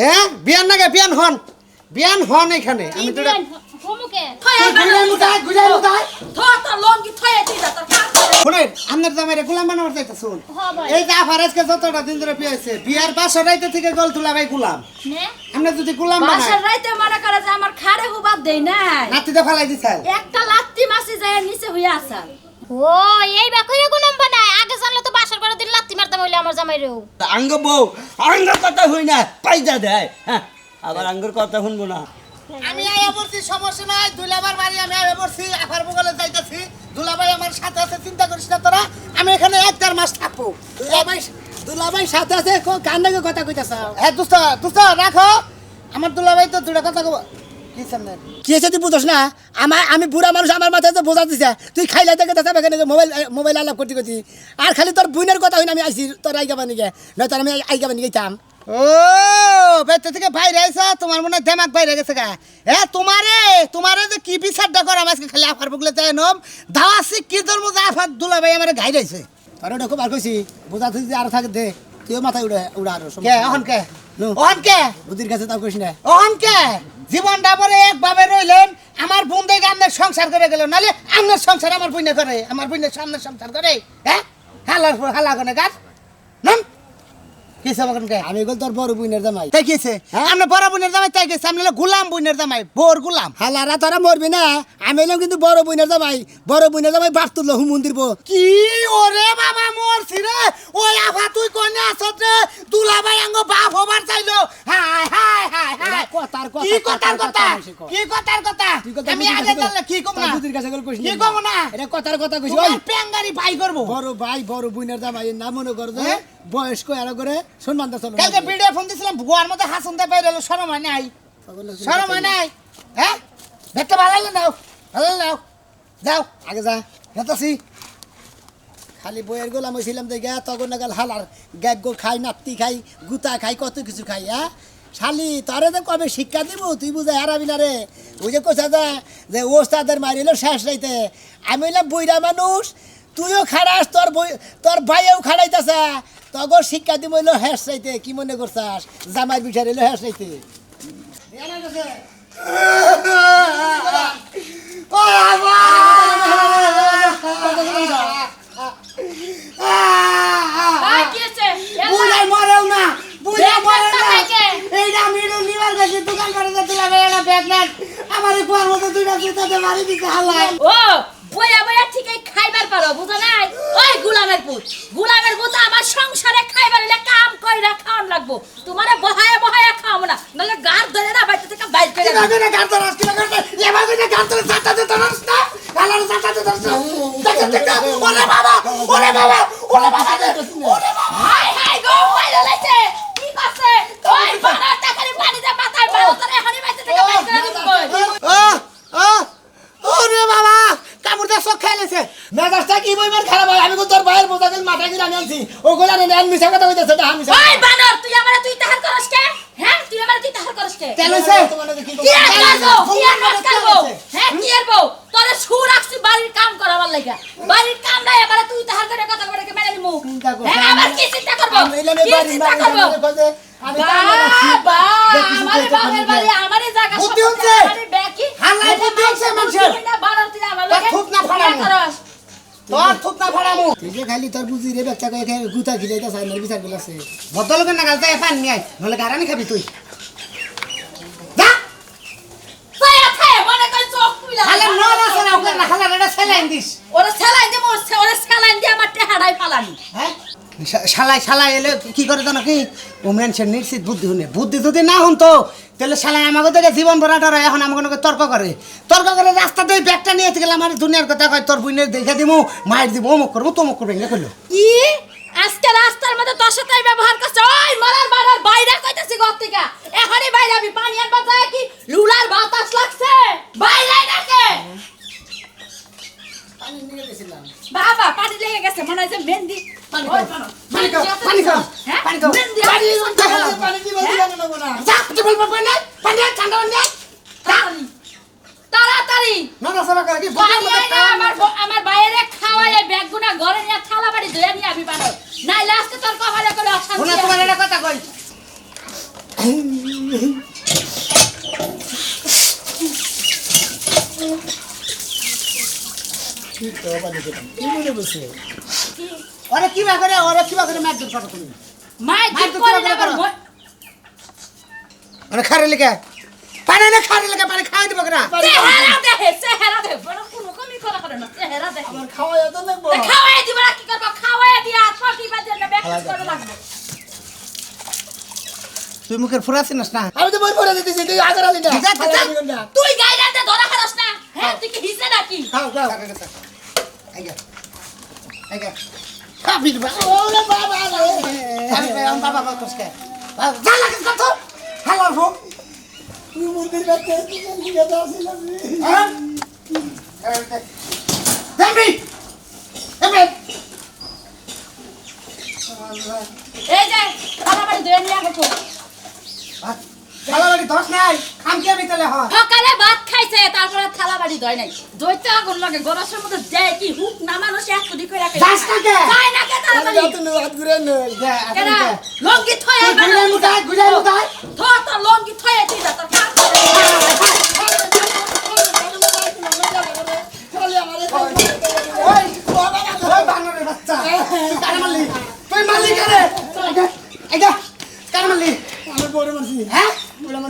হ্যাঁ বিয়ান নাগে বিয়ান হন। বিয়ান হন এখানে। আমি তো আপনার জামাইরে গোলাম বানাবার চাইতে শুন। এই যে যতটা দিন ধরে বিয়েছে বিয়ার বাসর রাইতে থেকে গল তুলা ভাই গোলাম। আমরা যদি গোলাম বানাই বাসার রাইতে মনে করে যে আমার খাড়ে হুবাদ দেই নাই। নাতিতে ফেলাই দিছাল একটা লাত্তি মাসি যায় নিচে হইয়া আসা ও এই বাকইরে গুনাম বানায় আগে জানলে তো বাসার করে দিন লাত্তি মারতাম হইলে আমার জামাইরেও। আঙ্গ বউ আঙ্গর কথা হই না পাইজা দেয় হ্যাঁ? আবার আঙ্গর কথা শুনব না। আমি আয়া পড়ছি সমস্যা নাই দুলাবার বাড়ি আমি আয়া পড়ছি আফার বগলে যাইতাছি। দুলাভাই আমার সাথে আছে চিন্তা করিস না তোরা আমি এখানে এক দেড় মাস থাকব। দুলাভাই দুলাভাই সাথে আছে কান্দাকে কথা কইতাছ? হ্যাঁ দুস্ত দুস্ত রাখো। আমার দুলাভাই তো দুটা কথা কব কি তুই বুঝোস না? আমার আমি বুড়া মানুষ আমার মাথায় তো বোঝা দিছে। তুই খাইলে দেখে তো এখানে মোবাইল মোবাইল আলাপ করতে করতে। আর খালি তোর বুইনের কথা হইনা আমি আইছি তোর আইগা বানি গে। নয়তো আমি আইগা বানি গেতাম ও বেতে থেকে বাইরে আইসা তোমার মনে হয় দেমাক বাইরে গেছে গা। এ তোমারে তোমারে যে কি বিচারটা করাম আজকে খালি আফার বগলে তাই নম দাওয়াসি কি তোর মধ্যে আফার দুলাভাই আমার ঘাই রয়েছে তোর ওটা খুব আর কইছি। বোঝা তুই আরও থাকে দে। তুইও মাথায় উড়ে উড়া আরও কে অহন কে? নো। অহন কে বুদ্ধির কাছে তাও কইস না। অহন কে জীবনটা পরে একভাবে রইলেন আমার বোন দেখে আপনার সংসার করে গেল নালে আপনার সংসার আমার বোনে করে আমার বোনের সামনে সংসার করে হ্যাঁ? হালার পর হালা করে গাছ। নাম? কিসে আমি গেল তোর বড় বুইনের জামাই। তাই কিসে আমরা বড় বোনের জামাই তাই গেছে আমি হলো গুলাম বোনের জামাই বোর গুলাম। হালারা তোরা মরবি না আমি এলাম কিন্তু বড় বুইনের জামাই। বড় বুইনের জামাই বাস তুললো হুমন্দির কি ওরে বাবা না কাছে কি এটা কথার কথা কইছি ওই। প্যাঙ্গারি ভাই করব। বড় ভাই বড় বুইনের না মনে কর যে হ্যাঁ? বয়স্ক এরা করে সম্মান কালকে ভিডিও ফোন দিছিলাম গোয়ার মধ্যে হাসন দে এলো শরম নাই। শরম নাই। হ্যাঁ? দেখতে ভালো নাও ভালো নাও যাও আগে যা। হেতাছি খালি বইয়ের গোলাম হয়েছিলাম দেখে তখন নাগাল হালার গ্যাগ খাই নাত্তি খাই গুতা খাই কত কিছু খাই হ্যাঁ? শালি তোরে তো কবে শিক্ষা দিব? তুই বুঝে হারাবি না রে। ওই যে কোথা যা যে ওস্তাদের মারিল শেষ রাইতে। আমি হইলাম বইরা মানুষ। তুইও খাড়াস তোর বই তোর ভাইও খাড়াইতেছে। তগর শিক্ষা দিব হইল হেস রাইতে কি মনে করছাস? জামাই বিচার হইল হেস রাইতে। মরেও না। বুড়াই ব্যাগ না এইটা আমি নিবার গেছি দোকান করে যে তুলা বেড়া ব্যাগ আমার এই কুয়ার দুইটা জুতাতে মারি দিতে হালাই ও বইয়া বইয়া ঠিকই খাইবার পারো বুঝো নাই? ওই গুলামের পুত গুলামের পুত আমার সংসারে খাইবার হলে কাম কইরা খাওয়ান লাগবো। তোমারে বহায়া বহায়া খাওয়াবো না নাহলে গার ধরে না থেকে বাইর করে গালার দেখো ওরে বাবা ওরে বাবা ওরে বাবা ওরে বাবা হাই হাই গো বাইরে লাইছে কি করছে ওই বাড়া টাকারে পানি দে মাথায় বাড়ো তোরে হানি বাইতে থেকে বাইর করে দিব ও ও ওরে বাবা খেলেছে মেজাজটা কি বইবার খারাপ হয়। আমি তো তোর ভাইয়ের বোঝা গেল মাথা কিনে আমি আনছি। ও গোলা নেন আমি মিশা কথা কইতেছে এটা আমি ওই বানর তুই আমারে তুই তাহার করস কে? হ্যাঁ তুই আমারে তুই তাহার করস কে? খেলেছে কি আর করব কি আর করব হ্যাঁ কি আর বউ তোরে সুর রাখছি বাড়ির কাম করাবার লাগা। বাড়ির কাম নাই এবারে তুই তাহার করে কথা করে কে মেনে নিমু হ্যাঁ আবার কি চিন্তা করব? কি চিন্তা করব। বাবা আমারে করছে। বাড়ি আমারে জায়গা বুদ্ধি সম্পত্তি, হচ্ছে। আমারে ব্যাকি হাল্লায় বুদ্ধি হচ্ছে মানুষের। বানর তুই আমার তোর লগে থুপ না ফাড়ামু। বিয়ে করস। তোর থুপ না ফাড়ামু তুই খালি তোর বুঝি রে বাচ্চা কয়ে গুতা খিলাইতে সাই না বিচার গেলাছে ভদ্রলোকের নাগাল তাই পান আয় নলে গারানি খাবি তুই। যা। তাই আছে মনে কই চোখ খুইলা হালে আছে না ওকে না হালে এটা সেলাইন দিস। ওরে সেলাইন দে মোর ওরে সেলাই দে আমার টেহাড়াই ফালানি। হ্যাঁ? শালাই শালাই এলে কি করে জানো কি? ও মানুষের নিশ্চিত বুদ্ধি শুনে। বুদ্ধি যদি না হন তো তাহলে শালাই আমাকে থেকে জীবন ভরা ডরে এখন আমাকে তর্ক করে। তর্ক করে রাস্তাতে ওই ব্যাগটা নিয়ে গেলে আমার দুনিয়ার কথা কয় তোর বুনের দেখে দিমু মায়ের দিব অমুক করব তমুক করব এগুলো করল কি আজকে রাস্তার মধ্যে তোর সাথে ব্যবহার করছে। ওই মারার মারার বাইরে কইতাছি ঘর থেকে। এখনই বাইরে আমি পানি আর বাতায় কি লুলার বাতাস লাগছে। বাইরে নাকে? বাবা পানি লেগে গেছে মনে হয় যে মেহেন্দি। পানি খাও, পানি, খাও, মেহেন্দি পানি খাও, হ্যাঁ? পানি খাও। পানি খাও, হ্যাঁ? পানি যা বলব ঠান্ডা তাড়াতাড়ি। সরা করে কি? আমার আমার বাইরে খাওয়াই ব্যাগগুনা ঘরে নিয়ে থালা বাড়ি ধুয়ে নিয়ে আমি বানাও নাইলে আজকে তোর কপালে করে অশান্তি তোমার। কথা কই। কি? তো বাজে খেতাম কি? মনে বসে ওরে কি বা করে ওরে কি বা করে মার দূর করো তুমি দিক তো করে। না আবার মানে খারে লেগে। পানি না খারে লেগে পানি খাই দিব করে চেহারা দেখে চেহারা দেখে বড় কোনো কমি করা করে না চেহারা দেখে আমার খাওয়া যেত দেখব তা খাওয়াই দিব না কি করব? খাওয়াই দিয়ে কি বাজে না করে লাগবে। তুই মুখের ফুরা চিনিস না? আমি তো বই পড়ে দিতেছি তুই আগে রালি না। তুই গাইরাতে ধরা খারস না। হ্যাঁ তুই কি হিসে নাকি? খাও খাও আইগা আইগা দিবা ওরে বাবা রে আমি আমি বাবা বাবা কসকে যা লাগে কত হালার ফোন তুই মুরগির কাছে কি কথা আসিলাম হ্যাঁ দেবি দেবি এই যে খালা বাড়ি ধুয়ে নিয়ে আসব খালাবাড়ি দশ নাই খাম কে বিতলে হয় সকালে ভাত খাইছে তারপরে থালা বাড়ি ধয় নাই। দইতে আগুন লাগে গরসের মধ্যে দেয় কি হুক না মানুষ এক কুদি করে রাখে। যাস না কে? যায় না কে তাড়াতাড়ি? হাত ঘুরে নই। কেনা লঙ্গি থয়ে ঘুরে মুতাই ঘুরে মুতাই থ তো লঙ্গি থয়ে তুই যা তোর কাজ বানরের বাচ্চা। তুই কারে মারলি তুই মারলি কারে? আইগা আইগা কারে মারলি আমার বড় মাসি হ্যাঁ?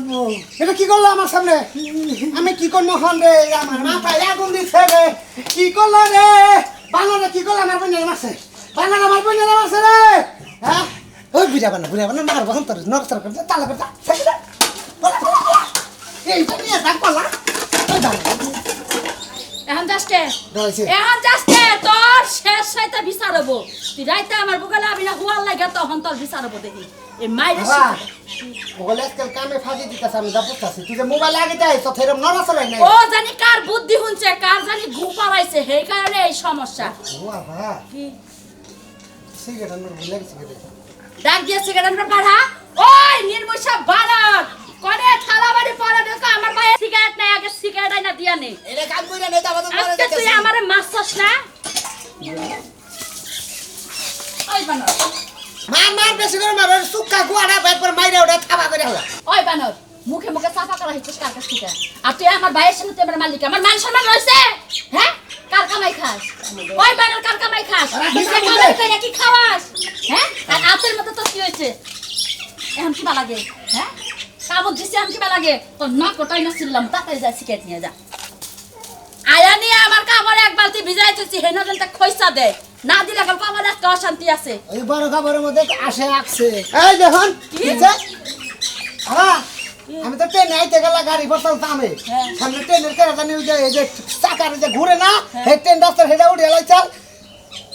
ওরা এটা কি করল আমার সামনে? আমি কি করব হন রে? আমার মাথায় আগুন দিচ্ছে রে। কি করল রে? বানরে কি করল? আমার বোনের মারছে বানর আমার বোনের মারছে রে। হ্যাঁ? ওই বুঝা বানা বুঝা বানা মার বসন্ত রে নরসর করে তালা করে ছেড়ে দে। বলা, বলা, বলা। এই নিয়ে থাক পালা এখন যাসতে এখন যাসতে তোর শেষ সাইতে বিচার হব। তুই রাইতে আমার বুকালে আমি না হুয়ার লাগে তখন তোর বিচার হব দেখি। এই মাইরে বলে আজকাল কামে ফাঁকি দিতেছে আমি যা বুঝতেছি। তুই যে মোবাইল আগে তো ফেরম নরসর নাই। ও জানি কার বুদ্ধি শুনছে কার জানি ঘু পাড়াইছে সেই কারণে এই সমস্যা। ও বাবা কি? সিগারেট আমার ভুলে গেছি ডাক দিয়ে সিগারেট পাড়া। ওই নির্মূষা বালক! করে থালা বাড়ি পরে দেখো আমার ভাই সিগারেট নাই আগে সিগারেট আইনা দিয়া নে। এটা কাম কইরা নেই তারপর তো তুই আমারে মারছস না? ওই বানর। মার মার বেশি করে মার সুক্কা গুয়াটা একবার মাইরে ওটা থাবা করে হলা। ওই বানর মুখে মুখে সাফা করা হইছিস কার কাছ থেকে? আর তুই আমার ভাইয়ের সামনে তুই আমার মালিক আমার মান সম্মান রয়েছে? হ্যাঁ? কার কামাই খাস? ওই বানর কার কামাই খাস? কামাই। করে কি খাওয়াস? হ্যাঁ? আর আতের মতো তো কি হয়েছে? এখন কি লাগে হ্যাঁ? কামত দিছে এখন কি লাগে তোর নাক কোটাই না ছিলাম তাড়াতাড়ি যা শিখে নিয়ে যা। আয়া নিয়ে আমার কাপড়ে এক বালতি ভিজাইতেছি হেনা জনটা খইসা দে। না দিলে গল্প আমার একটা অশান্তি আছে? ওই বড় খবরের মধ্যে আসে আসছে। এই দেখুন কি? কিছে হ্যাঁ আমি তো ট্রেনে আইতে গেলা গাড়ি বসাল দামে হ্যাঁ। সামনে ট্রেনের কেরা জানি ওই যে এই যে চাকার যে ঘুরে না সেই ট্রেন রাস্তার হেডা উঠে এলাই চাল।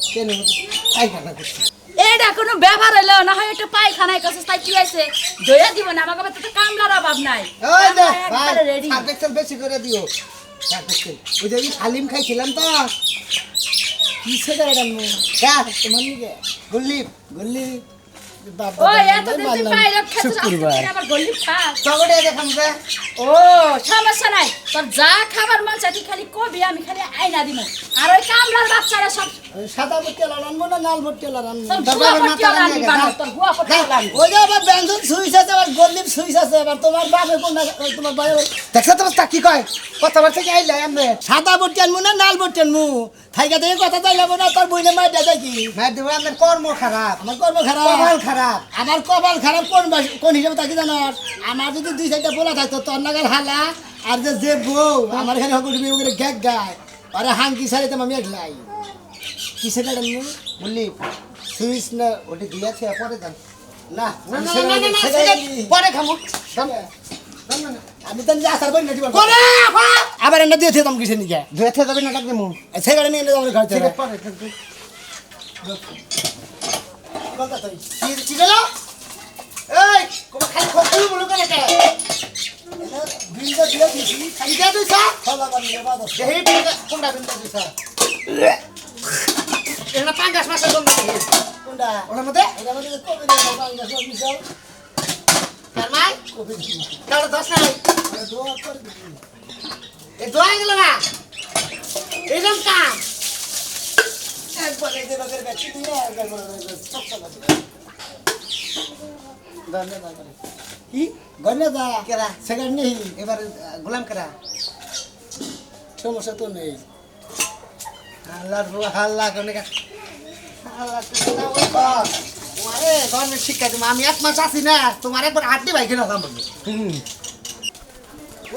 ট্রেনের মধ্যে পায়খানা করছে। এইটা কোনো ব্যবহার হলো না হয় একটা পায়খানায় কাছে তাই কি আছে দইয়া দিব না আমার কাছে তো কামলার অভাব নাই। ওই যে ভাই বেশি করে দিও। ওই যে হালিম খাইছিলাম তো। ও সমস্যা নাই। তোর যা খাবার মন চাই খালি কবি আমি খালি আইনা দিব আর ওই কামলার বাচ্চারা সব সাদা ভর্তিওয়ালা রানবো না লাল ভর্তিওয়ালা রানবো। ওই যে আবার ব্যঞ্জন সুইচ আছে আবার গল্লির সুইচ আছে আবার তোমার বাপে কোন তোমার ভাই দেখছ তো তা কি কয়? কথাবার্তা কি আইলে আমি সাদা ভর্তি আনব না লাল ভর্তি আনব থাইকা থেকে কথা তাই যাব না তোর বইনে মার দেয় কি? মার দেবো আমার কর্ম খারাপ। আমার কর্ম খারাপ। কপাল খারাপ। আমার কপাল খারাপ কোন কোন হিসাবে থাকি জানার আমার যদি দুই চারটা বলা থাকতো তোর নাগাল হালা আর যে যে বউ আমার এখানে হকুটি বিয়ে করে গ্যাগ গায়। আরে হাঙ্কি সারিতে আমি একলাই। কিসে কাটেন বললি সুইচ না ওটা দিয়েছে পরে দাম না? পরে খামো। আমি তো আসার করি না আবার এনে দিয়েছে তুমি কিসে নিকে? ধুয়েছে যাবে না ডাক দেবো সেখানে নিয়ে এনে ঘর থেকে। সিগারেট পরে কিন্তু কথা তুই কি কি গেল? এই কোমা খালি খোকুল বলো কেন বিলটা দিয়ে দিয়েছি। খালি দে তুই ফলা করে বাদ দেহি বিল কোনটা বিল তুই এখানে পাঙ্গাস মাছের জন্য কোনটা? ওটার মধ্যে? এটা আমাদের কবে নিয়ে বাংলা সব মিশাল তার মাই কবে দিই কারও দশ নাই। দোয়া করে দিই এ দোয়া গেল না? এরকম কাম একবার যে বাজারে গেছি তুই একবার করে সব চালা কি? গন্যা যা কেরা? সেকেন্ড নেই। এবার গোলাম কেরা? সমস্যা তো নেই। আল্লাহ আল্লাহ কোনে ওই কর তোমারে ধর্মের শিক্ষা তুমি আমি এক মাস আছি না তোমার একবার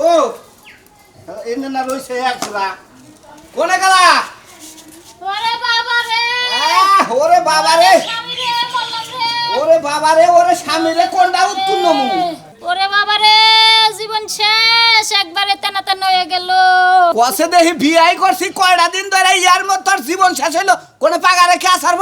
ও এনে না রইছে একলা কোনে গেলা? ওরে বাবা রে। ওরে বাবা রে। স্বামী রে ওরে বাবা রে ওরে স্বামী রে কোনটা উত্তীর্ণ মু ওরে বাবা রে জীবন শেষ একবারে তেনা তেনা হয়ে গেল। কসে দেখি বিয়াই করছি কয়টা দিন ধরে ইয়ার মধ্যে তোর জীবন শেষ হইল? কোনে পাগা রেখে আসার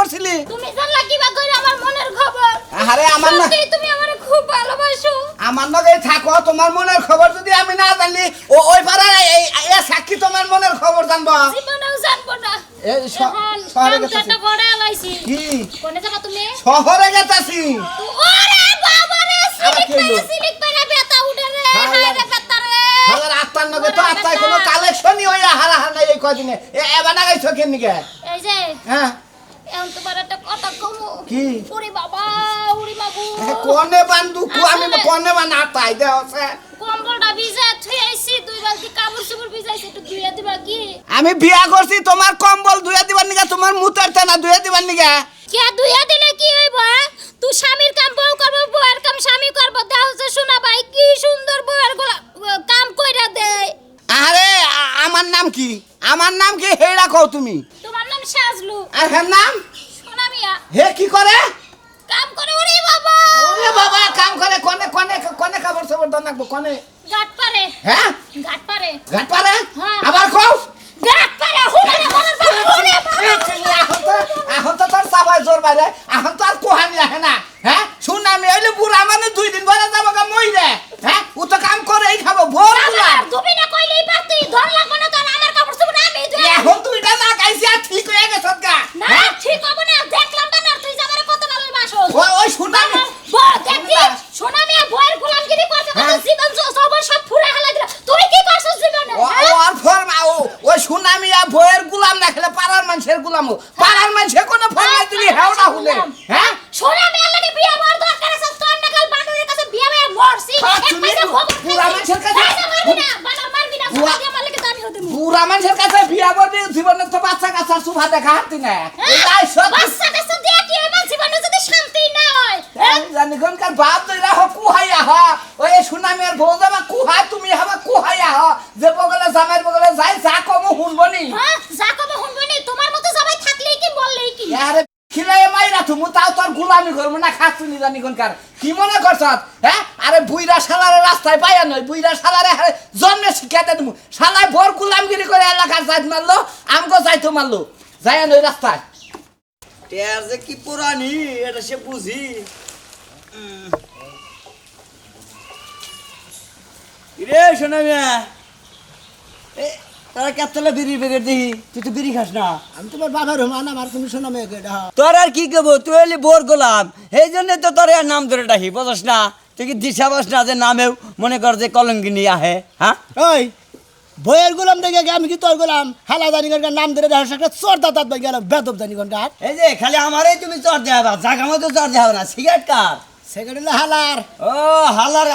তুমি জানলা কিবা কইরা আমার মনের খবর আরে আমার না সত্যি তুমি আমারে খুব ভালোবাসো। আমার লগে থাকো তোমার মনের খবর যদি আমি না জানলি ও ওই পাড়ার এই এই সাক্ষী তোমার মনের খবর জানব। জীবনেও জানব না। এই শহরে গেছে করে আলাইছি কি? কোনে যাবা তুমি? শহরে ওরে কালেকশনই হইয়া হারা হার এই কদিনে। এবার না গাইছো কেমনি গে এই যে হ্যাঁ? এখন তোমার একটা কথা কমু। কি? ওরে বাবা ওরে বাবু। কোনে বান্ধু কু আমি কোনে বান আত্মাই দে আছে কম্বলটা ভিজা থুই আইছি দুই বালতি কাপড় চোপড় ভিজাইছি একটু ধুইয়া দিবা কি? আমি বিয়া করছি তোমার কম্বল ধুয়ে দিবার নিগা তোমার মুতের টানা ধুয়ে দিবার নিগা। কে ধুইয়া দিলে কি হইব হ্যাঁ? তুই স্বামীর কাম বউ করব বউয়ের কাম স্বামী করব। যে শোনা ভাই কি সুন্দর বউয়েরগুলা কাম কইরা দেয়। আরে আমার নাম কি? আমার নাম কি? হেড়া কও তুমি। তোমার নাম সাজলু। আর হ্যাঁ নাম? সোনা মিয়া। হে কি করে? কাম করে ওরে বাবা। ওরে বাবা কাম করে কোনে কোনে কোনে খবর সবর দান রাখব কনে? গাট পারে। হ্যাঁ? ঘাট পারে। ঘাট পারে? হ্যাঁ। আবার কও? গাট পারে হুড়ে মনের বাবা হুড়ে এখন তো তোর চাবাই জোর বাইরে। এখন তো আর কোহানি আহে না হ্যাঁ? শুন আমি হইলে বুড়া মানে দুই দিন পরে যাব গা মইরে হ্যাঁ? ও তো কাম করে এই খাব ভোর তুমি না কইলেই পারতি ধর লাগবো না কারণ আমার কাপড় চোপড় আমি এখন তুই না আর ঠিক হয়ে গেছ গা। না ঠিক হবে না দেখলাম না তুই যে কত ভালো বাসো ওই ওই শুনা সোনা মিয়া বইয়ের গোলামগিরি করছে কত হ্যাঁ। জীবন সবার সব ফুরা হেলা দিল তুই কি করছিস জীবনে ও ও আর ফরমা ও ওই সুনামিয়া ভয়ের গুলাম দেখলে পাড়ার মানুষের গুলাম ও। পাড়ার মানুষের কোনো ফরমা দিলি হেওড়া হুলে হ্যাঁ সোনা মিয়া লাগে বিয়া বর দরকার আছে তোর নাকাল বানরের কাছে বিয়া মেয়ে মরছি হ্যাঁ, এক তুমি পয়সা পু- খবর পুরা মানুষের কাছে- এই যে মারবি না বানর মারবি না সোনা পুরা- দিয়ে মারলে কি আমি হতে বুড়া মানুষের কাছে বিয়া করবি জীবনে তো দেখা হাতি না। এই সব বাচ্চা কাচ্চা দিয়ে কি হবে জীবনে যদি শান্তি না হয় এই জানি কোনকার বাপ দইরা হ কুহাইয়া হ। ওই সুনামের বউ যাবা কুহা তুমি হবা কুহাইয়া হ। যে বগলে জামাইর বগলে যাই যা কম শুনবনি হ্যাঁ যা কবে শুনব নি তোমার মতো সবাই থাকলেই কি বললেই কি? আরে খিলাই মাইরা তুমি তাও তোর গুলামি করব না খাচ্ছু নি জানি কোনকার কি মনে করছ? হ্যাঁ? আরে বুইরা শালারে রাস্তায় পাইয়া নয় বুইরা শালারে হারে জন্মে দে তুমি শালায় ভোর গুলামগিরি করে এলাকার যাই মারলো আমগো যাইতো মারলো। যাই নয় রাস্তায়। টের যে কি পুরানি এটা সে বুঝি। রে শোনা মিয়া। এ তারা কেতলে বিড়ি বেগে দিহি তুই তো বিড়ি খাস না। আমি তোমার বাবার হুমান আমার তুমি শোনা মেয়ে তোর আর কি কেবো তুই হলি বোর গোলাম। এই জন্য তো তোর আর নাম ধরে ডাকি বুঝস না? তুই কি দিশা বাস না যে নামেও মনে কর যে কলঙ্কিনি আহে হ্যাঁ? ওই বইয়ের গোলাম দেখে গে, আমি কি তোর গোলাম? হালা জানি গনকার নাম ধরে দেখার একটা চোর দাঁত বাই গেল বেদব জানি গনকার এই যে খালি আমারই তুমি চর দেখাবা জাগা মতো চর দেখাবো না সিগারেট কার? হলো হালার। ও হালার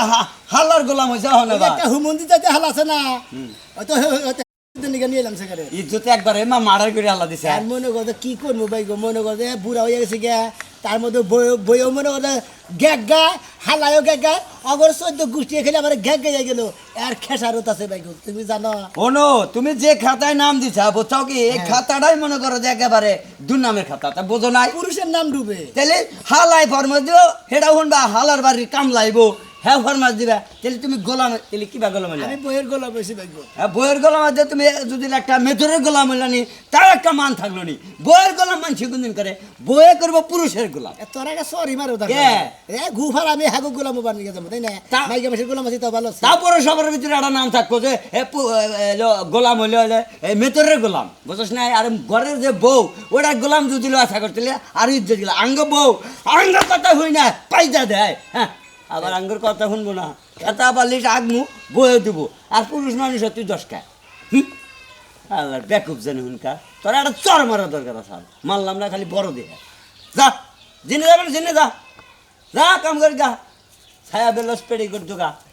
হালার গোলাম হয়েছে যে একটা হুমন্দি যাতে হাল আছে না। ওই তো সেখানে ইজ্জতে একবার মা মার্ডার করে আল্লাহ দিছে। আর মনে করতে কি করব ভাই গো মনে করতে বুড়া হয়ে গেছে গে তার মধ্যে বইও মনে করতে গ্যাগ গায় হালায়ও গ্যাগ গায় অগর চোদ্দ গুষ্টি খেলে আমার গ্যাগ গাইয়া গেল। আর খেসারত আছে ভাই তুমি জানো। ওনো তুমি যে খাতায় নাম দিছা বোঝাও কি? এই খাতাটাই মনে করো যে একেবারে দুর্নামের খাতা তা বোঝো নাই? পুরুষের নাম ডুবে। তাহলে হালাই ফর্ম দিও হেটা বা হালার বাড়ির কাম লাইবো হ্যাঁ ফরমাস দিবা। তাহলে তুমি গোলাম তাহলে কিবা গোলাম হইলা? আমি বইয়ের গোলাম গো হ্যাঁ, বইয়ের গোলাম আছে তুমি যদি একটা মেথরের গোলাম হইলা নি তার একটা মান থাকল নি। বইয়ের গোলাম মান কোনদিন করে বইয়ে করব পুরুষের গোলাম। তোরা কে সরি মারো কে? এ গুফার আমি হাগু গোলাম বানিয়ে তাই না? তা- মাইকে মাসের গোলাম আছে তো ভালো তারপরে সবার ভিতরে একটা নাম থাকব যে এ গোলাম হইলে হইলে এই মেতরের গোলাম। বুঝছ না? আর ঘরের যে বউ ওটা গোলাম যদি আশা করছিলে আর ইজ্জত দিল আঙ্গ বউ আঙ্গ কথা হই না পাইজা দেয়। হ্যাঁ আবার আঙ্গুর কথা শুনব না। খেতা পারলিস আগমু বয়ে দিব। আর পুরুষ মানুষ তুই দশ খায় হুম? আল্লাহ, বেকুব জানি হুনকা। তোর একটা চর মারা দরকার আছে। মারলাম না, খালি বড় দেখে যা, জেনে যাবেন জেনে যা। যা, কাম করে, যা। ছায়া বেলস পেড়ে করতো কে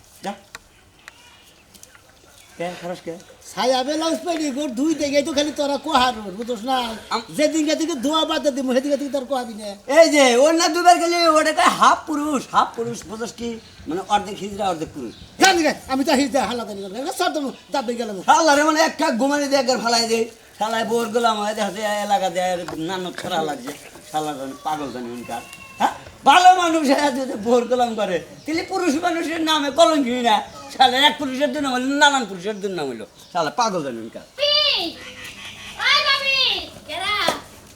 ছায়া বেলাউজ পেরি গোর ধুই দেখে তো খালি তোরা কোহার বুঝছ না? আম- যেদিনকে থেকে ধোয়া বাদে দিব সেদিনকে তুই তোর কোহাবি না এই যে ওর না দুবার গেলে ওটা কয় হাফ পুরুষ হাফ পুরুষ বুঝস কি? মানে অর্ধেক হিজড়া অর্ধেক পুরুষ জানি গে, আমি তো হিজতে হালা দানি সব তো দাবি গেলাম। আল্লাহ রে মানে একটা ঘুমানি দিয়ে একবার ফালাই দেয়। শালায় বোর গুলাম হয় দেখা যায় এলাকা দেয় নানক খারাপ লাগছে। শালা পাগল জানি উনকার হ্যাঁ? ভালো মানুষ যদি ভোর কলম করে, তাহলে পুরুষ মানুষের নামে কলঙ্কি না। সালে এক পুরুষের হইল, নানান পুরুষের দুর্নাম হইল। সালে পাগল জানেন উনকার আই ভাবি কেরা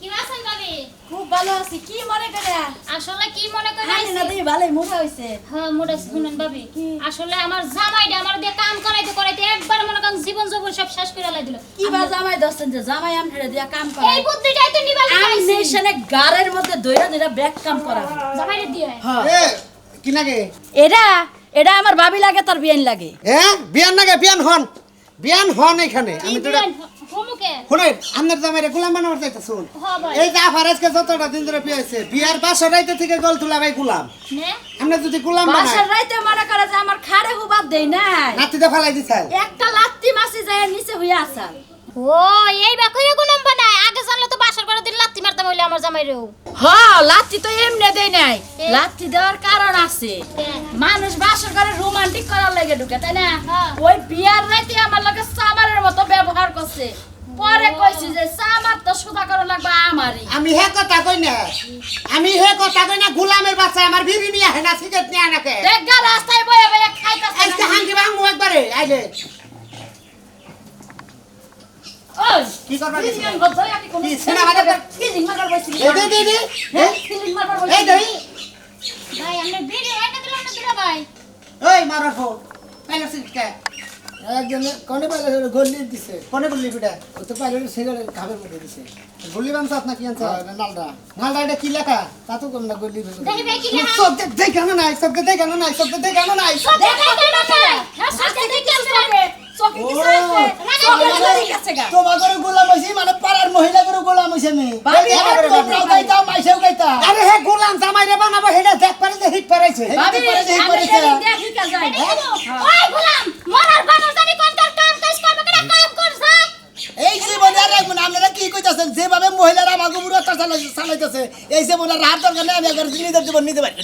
কি আছেন ভাবি খুব ভালো আছি কি মনে করে? আসলে কি মনে করে হানি না দিই ভালোই মোটা হইছে। হ্যাঁ মোটা শুনেন ভাবি। আসলে আমার জামাইটা আমার দিয়ে কাম করাইতে করাইতে একবার মনে করেন জীবন যৌবন সব শেষ করে লাই দিল কি বা জামাই দছেন যে জামাই আম দিয়া কাম করে এই বুদ্ধিটাই তো নিবাল আমি নেশনে গারের মধ্যে দইরা দইরা ব্যাগ কাম করা। জামাইরে দিয়ে। এ কি নাগে এটা এটা আমার ভাবি লাগে তার বিয়ান লাগে। এ বিয়ান নাগে বিয়ান হন। বিয়ান হন এখানে। আমি তো শুনেন আপনার জামাইরে গোলাম বানাবার চাইতে শুন। এই যে আফারেজকে যতটা দিন ধরে পেয়েছে বিয়ার বাসর রাইতে থেকে গল তুলা ভাই গোলাম। আমরা যদি গোলাম বাসার রাইতে মনে করে যে আমার খাড়ে হুবাব দেই না নাতিতে ফালাই দিছে। একটা লাত্তি মাছি যায় নিচে হইয়া আসা ও এই বা কইরা গুলাম বানায় আগে জানলে তো বাসার করে দিন লাত্তি মারতাম হইলে আমার জামাইরেও। হ্যাঁ লাত্তি তো এমনি দেই নাই? লাত্তি দেওয়ার কারণ আছে। মানুষ বাসর করে রোমান্টিক করার লাগে ঢুকে তাই না। ওই বিয়ার রাইতে আমার লগে সামারের মতো ব্যবহার করছে। পরে কইছি যে সামার তো সুদা করা লাগবে আমারই। আমি হে কথা কই না আমি হে কথা কই না গোলামের বাচ্চা আমার বিড়ি নিয়ে আহে না সিগারেট নিয়ে আনাকে দেখা রাস্তায় বয়ে বয়ে খাইতাছে আজকে হাঙ্গি ভাঙবো একবারে আইলে। কি করবা এই দে দে এই ভাই আমরা বিড়ি এনে না দিলা ভাই। ওই মারো ফো। পাইলো সিটকে একজনে কনে পাইলে গল্লি দিছে। কোনে বললি বিটা ও তো পাইলে সিগারেট খাবে মধ্যে দিছে বললি বানছ আপনা কি আনছ? এটা কি লেখা? তা তো কম না গল্লি দেখি ভাই কি লেখা? সব দেখানো নাই সব সব কেন নাই। হ্যাঁ সাথে দেখি আমরা চোখে কি আছে চোখে লাগি গেছে গা তোমার করে গোলাম হইছি মানে পাড়ার মহিলা করে গোলাম হইছে আমি। তোমরাও গাইতা মাইসেও গাইতা। আরে হে গোলাম জামাই রে বানাবো হেডা দেখ পারে যে হিট পারাইছে। ভাবি পরে যে আমি করেছে। সেদিন দেখি কা যাই ওই গোলাম মরার বানর জানি কোন তোর কাম কাজ করবে কাম কর যা এই জীবনে আর আপনারা কি কইতাছেন? যেভাবে মহিলারা আমাকে পুরো চালাইতেছে এই জীবনের রাত দরকার নেই আমি একবার নিজের জীবন নিতে পারি।